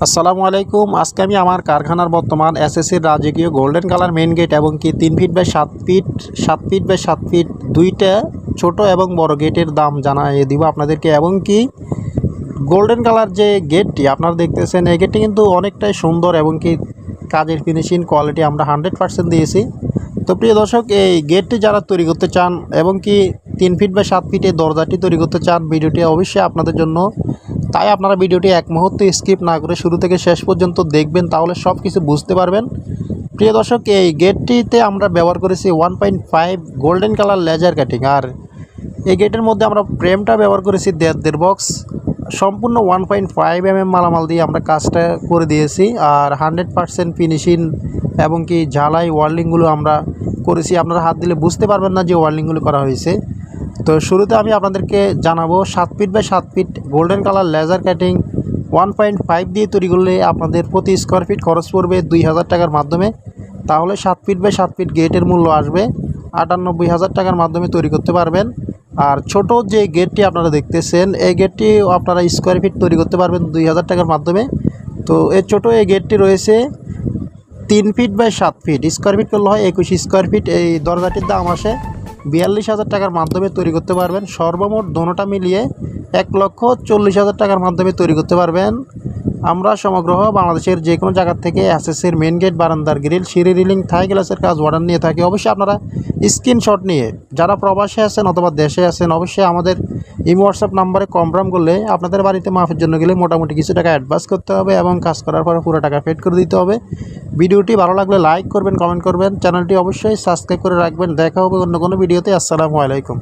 আসসালামু আলাইকুম। আজকে আমি আমার কারখানার বর্তমান এসএসসির রাজকীয় গোল্ডেন কালার মেন গেট এবং কি তিন ফিট বাই সাত ফিট সাত ফিট বাই সাত ফিট দুইটা ছোট এবং বড় গেটের দাম জানাই দিব আপনাদেরকে। এবং কি গোল্ডেন কালার যে গেটটি আপনারা দেখতেছেন, এই গেটটি কিন্তু অনেকটাই সুন্দর এবং কি কাজের ফিনিশিং কোয়ালিটি আমরা হান্ড্রেড পার্সেন্ট দিয়েছি। তো প্রিয় দর্শক, এই গেটটি যারা তৈরি করতে চান এবং কি তিন ফিট বা সাত ফিটে দরজাটি তৈরি করতে চান, ভিডিওটি অবশ্যই আপনাদের জন্য তাই আপনারা ভিডিওটি এক মুহূর্তে স্কিপ না করে শুরু থেকে শেষ পর্যন্ত দেখবেন, তাহলে সব কিছু বুঝতে পারবেন। প্রিয় দর্শক, এই গেটটিতে আমরা ব্যবহার করেছি one point five golden colour laser cutting, আর এই গেটের মধ্যে আমরা ফ্রেমটা ব্যবহার করেছি দেড় দেড় বক্স। সম্পূর্ণ one point five M M মালামাল দিয়ে আমরা কাজটা করে দিয়েছি, আর হান্ড্রেড পারসেন্ট ফিনিশিং এবং কি ঝালাই ওয়ার্লিংগুলো আমরা করেছি। আপনারা হাত দিলে বুঝতে পারবেন না যে ওয়ার্লিংগুলো করা হয়েছে। তো শুরুতে আমি আপনাদেরকে জানাব সাত ফিট বাই সাত feet golden colour laser cutting one point five দিয়ে তৈরি করলে আপনাদের প্রতি স্কোয়ার ফিট খরচ পড়বে দুই হাজার টাকার মাধ্যমে। তাহলে সাত ফিট বাই সাত ফিট গেটের মূল্য আসবে আটানব্বই হাজার টাকার মাধ্যমে তৈরি করতে পারবেন। আর ছোট যে গেটটি আপনারা দেখতেছেন, এই গেটটি আপনারা স্কোয়ার ফিট তৈরি করতে পারবেন দুই হাজার টাকার মাধ্যমে। তো এই ছোট এই গেটটি রয়েছে তিন ফিট বাই সাত ফিট। স্কোয়ার ফিট করলে হয় একুশ স্কোয়ার ফিট এই দরজাটির দাম আসে বিয়াল্লিশ হাজার টাকার মাধ্যমে তৈরি করতে পারবেন। সর্বমোট দোনোটা মিলিয়ে এক লক্ষ চল্লিশ হাজার টাকার মাধ্যমে তৈরি করতে পারবেন। আমরা সমগ্র বাংলাদেশের যে কোনো জায়গা থেকে এসএসসির মেন গেট বারান্দার গ্রিল সিঁড়ি রিলিং থাই গ্লাসের কাজ অর্ডার নিয়ে থাকি। অবশ্যই আপনারা স্ক্রিনশট নিয়ে, যারা প্রবাসে আছেন অথবা দেশে আছেন, অবশ্যই আমাদের এই হোয়াটসঅ্যাপ নাম্বারে কনফার্ম করলে আপনাদের বাড়িতে মাফের জন্য গেলে মোটামুটি কিছু টাকা অ্যাডভান্স করতে হবে এবং কাজ করার পরে পুরো টাকা পেড করে দিতে হবে। ভিডিওটি ভালো লাগলে লাইক করবেন কমেন্ট করবেন। চ্যানেলটি অবশ্যই সাবস্ক্রাইব করে রাখবেন। দেখা হবে অন্য কোনো ভিডিওতে। আসসালামু আলাইকুম।